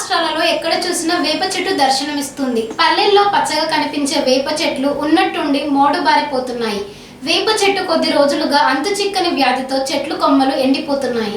రాష్ట్రాలలో ఎక్కడ చూసినా వేప చెట్టు దర్శనమిస్తుంది. పల్లెల్లో పచ్చగా కనిపించే వేప చెట్లు ఉన్నట్టుండి మోడుబారిపోతున్నాయి. వేప చెట్టు కొద్ది రోజులుగా అంతు చిక్కని వ్యాధితో చెట్లు కొమ్మలు ఎండిపోతున్నాయి.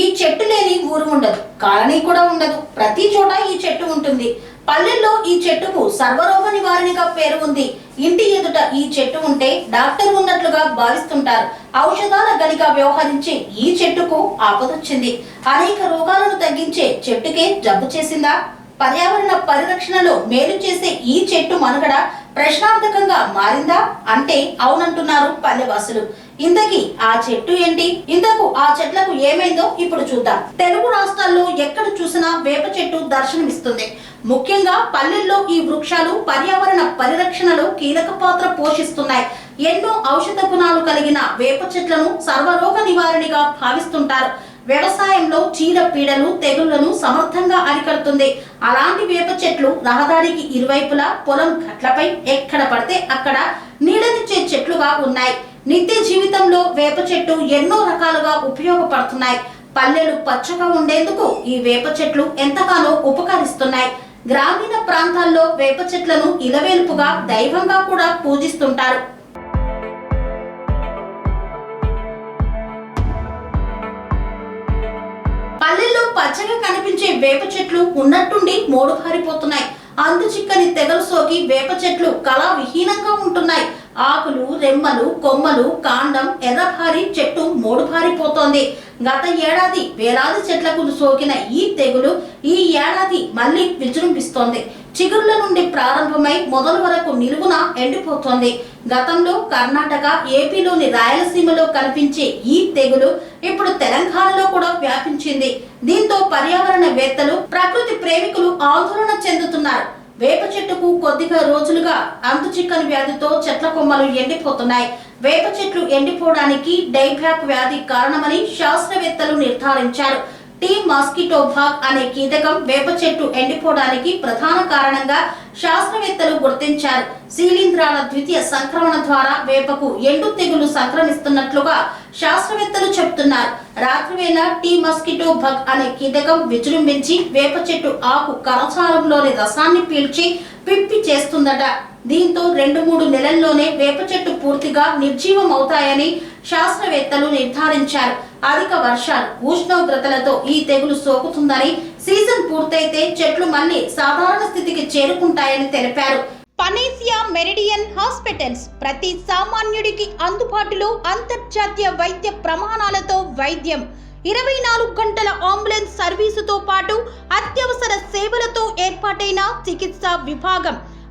ఈ చెట్టు లేని ఊరు ఉండదు. కాలనీ కూడా ఉండదు. ప్రతి చోట ఈ చెట్టు ఉంటుంది. పల్లెల్లో ఈ చెట్టుకు సర్వరోగ నివారణగా పేరు ఉంది. ఇంటి ఎదుట ఈ చెట్టు ఉంటే డాక్టర్ ఉన్నట్లుగా భావిస్తుంటారు. ఔషధాల గనిగా వ్యవహరించే ఈ చెట్టుకు ఆపదొచ్చింది. అనేక రోగాలను తగ్గించే చెట్టుకే జబ్బు చేసిందా? పర్యావరణ పరిరక్షణలో మేలు చేసే ఈ చెట్టు మనుగడ ప్రశ్నార్థకంగా మారిందా? అంటే అవునంటున్నారు పల్లెవాసులు. ఇంతకీ ఆ చెట్టు ఏంటి? ఇంతకు ఆ చెట్లకు ఏమైందో ఇప్పుడు చూద్దాం. తెలుగు రాష్ట్రాల్లో ఎక్కడ చూసినా వేప చెట్టు దర్శనమిస్తుంది. ముఖ్యంగా పల్లెల్లో ఈ వృక్షాలు పర్యావరణ పరిరక్షణలో కీలక పాత్ర పోషిస్తున్నాయి. ఎన్నో ఔషధ గుణాలు కలిగిన వేప చెట్లను సర్వరోగ నివారణగా భావిస్తుంటారు. వ్యవసాయంలో చీడ పీడలు తెగుళ్ళను సమర్థంగా అరికడుతుంది. అలాంటి వేప చెట్లు రహదారికి ఇరువైపులా పొలం గట్లపై ఎక్కడ పడితే అక్కడ నీడనిచ్చే చెట్లుగా ఉన్నాయి. నిత్య జీవితంలో వేప చెట్టు ఎన్నో రకాలుగా ఉపయోగపడుతున్నాయి. పల్లెలు పచ్చగా ఉండేందుకు ఈ వేప చెట్లు ఎంతగానో ఉపకరిస్తున్నాయి. గ్రామీణ ప్రాంతాల్లో వేప చెట్లను ఇలవేల్పుగా దైవంగా కూడా పూజిస్తుంటారు. పచ్చగా కనిపించే వేప చెట్లు ఉన్నట్టుండి మోడు పారిపోతున్నాయి. అందు చిక్కని తెగలు సోకి వేప చెట్లు కళా విహీనంగా ఉంటున్నాయి. ఆకులు రెమ్మలు కొమ్మలు కాండం ఎర్రభారి చెట్టు మోడు పారిపోతోంది. గత ఏడాది వేలాది చెట్లకు సోకిన ఈ తెగులు ఈ ఏడాది మళ్ళీ విజృంభిస్తోంది. చిగురుల నుండి ప్రారంభమై మొదలు వరకు నిలువున ఎండిపోతోంది. గతంలో కర్ణాటక ఏపీలోని రాయలసీమలో కనిపించే ఈ తెగులు ఇప్పుడు తెలంగాణలో కూడా వ్యాపించింది. దీంతో పర్యావరణవేత్తలు ప్రకృతి ప్రేమికులు ఆందోళన చెందుతున్నారు. వేప చెట్టుకు కొద్దిగా రోజులుగా అంతు చిక్కని వ్యాధితో చెట్ల కొమ్మలు ఎండిపోతున్నాయి. వేప చెట్లు ఎండిపోవడానికి డైబ్యాక్ వ్యాధి కారణమని శాస్త్రవేత్తలు నిర్ధారించారు. టీ మాస్కిటో భాగ్ అనే కీటకం వేప చెట్టు ఎండిపోవడానికి ప్రధాన కారణంగా శాస్త్రవేత్తలు గుర్తించారు. శీలింధ్రాల ద్వితీయ సంక్రమణ ద్వారా వేపకు ఎండు తెగులు సంక్రమిస్తున్నట్లుగా శాస్త్రవేత్తలు చెబుతున్నారు. రాత్రివేళ టీ మస్కిటో భగ్ అనే కీటకం విజృంభించి వేప చెట్టు ఆకు కరచాలంలోని రసాన్ని పీల్చి పిప్పి చేస్తుందట. దీంతో రెండు మూడు నెలల్లోనే వేప చెట్టు పూర్తిగా నిర్జీవం అవుతాయని శాస్త్రవేత్తలు నిర్ధారించారు. అధిక వర్షాలు ఉష్ణోగ్రతలతో ఈ తెగులు సోకుతుందని సీజన్ పూర్తయితే చెట్లు మళ్ళీ సాధారణ స్థితికి చేరుకుంటాయని తెలిపారు. పనేసియా మెరిడియన్ హాస్పిటల్స్ ప్రతి సామాన్యుడికి అందుబాటులో అంతర్జాతీయ వైద్య ప్రమాణాలతో వైద్యం. ఇరవై నాలుగు గంటల అంబులెన్స్ సర్వీసుతో పాటు అత్యవసర సేవలతో ఏర్పాటైన చికిత్సా విభాగం.